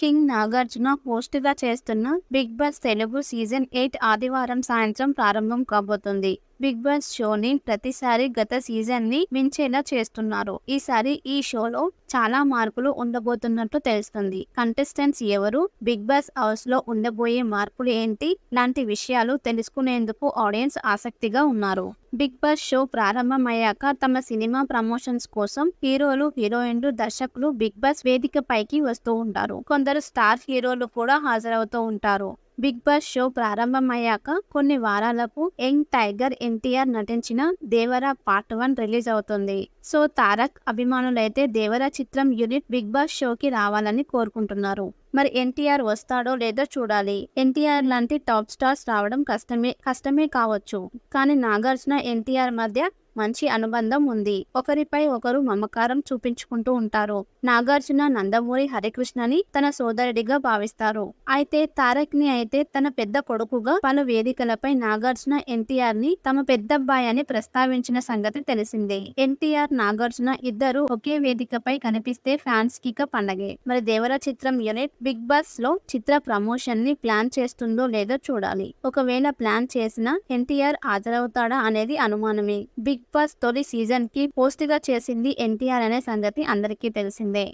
King Nagarjuna హోస్ట్గా చేస్తున్న big boss Telugu season eight ఆదివారం సాయంత్రం ప్రారంభం కాబోతుంది. బిగ్ బాస్ షోని ప్రతిసారి గత సీజన్ని మించేలా చేస్తున్నారు. ఈసారి ఈ షోలో చాలా మార్పులు ఉండబోతున్నట్లు తెలుస్తుంది. కంటెస్టెంట్స్ ఎవరు? బిగ్ బాస్ హౌస్లో ఉండబోయే మార్పులు ఏంటి? లాంటి విషయాలు తెలుసుకునేందుకు ఆడియన్స్ ఆసక్తిగా ఉన్నారు. బిగ్ బాస్ షో ప్రారంభమయ్యాక తమ సినిమా ప్రమోషన్స్ కోసం హీరోలు హీరోయిన్లు దర్శకులు బిగ్ బాస్ వేదిక పైకి వస్తూ ఉంటారు. కొందరు స్టార్ హీరోలు కూడా హాజరవుతూ ఉంటారు. బిగ్ బాస్ షో ప్రారంభమయ్యాక కొన్ని వారాలకు యంగ్ టైగర్ ఎన్టీఆర్ నటించిన దేవరా పార్ట్ వన్ రిలీజ్ అవుతుంది. సో తారక్ అభిమానులైతే దేవరా చిత్రం యూనిట్ బిగ్ బాస్ షోకి రావాలని కోరుకుంటున్నారు. మరి ఎన్టీఆర్ వస్తాడో లేదో చూడాలి. ఎన్టీఆర్ లాంటి టాప్ స్టార్స్ రావడం కష్టమే కష్టమే కావచ్చు. కానీ నాగార్జున ఎన్టీఆర్ మధ్య మంచి అనుబంధం ఉంది. ఒకరిపై ఒకరు మమకారం చూపించుకుంటూ ఉంటారు. నాగార్జున నందమూరి హరికృష్ణని తన సోదరుడిగా భావిస్తారు. అయితే తారక్ని అయితే తన పెద్ద కొడుకుగా పలు వేదికలపై నాగార్జున ఎన్టీఆర్ని తమ పెద్దబ్బాయి అని ప్రస్తావించిన సంగతి తెలిసిందే. ఎన్టీఆర్ నాగార్జున ఇద్దరు ఒకే వేదికపై కనిపిస్తే ఫ్యాన్స్కి పండగే. మరి దేవర చిత్రం యూనిట్ బిగ్ బాస్లో చిత్ర ప్రమోషన్ని ప్లాన్ చేస్తుందో లేదో చూడాలి. ఒకవేళ ప్లాన్ చేసినా ఎన్టీఆర్ హాజరవుతాడా అనేది అనుమానమే. బిగ్ బాస్ తొలి సీజన్కి పోస్ట్గా చేసింది ఎన్టీఆర్ అనే సంగతి అందరికీ తెలిసిందే.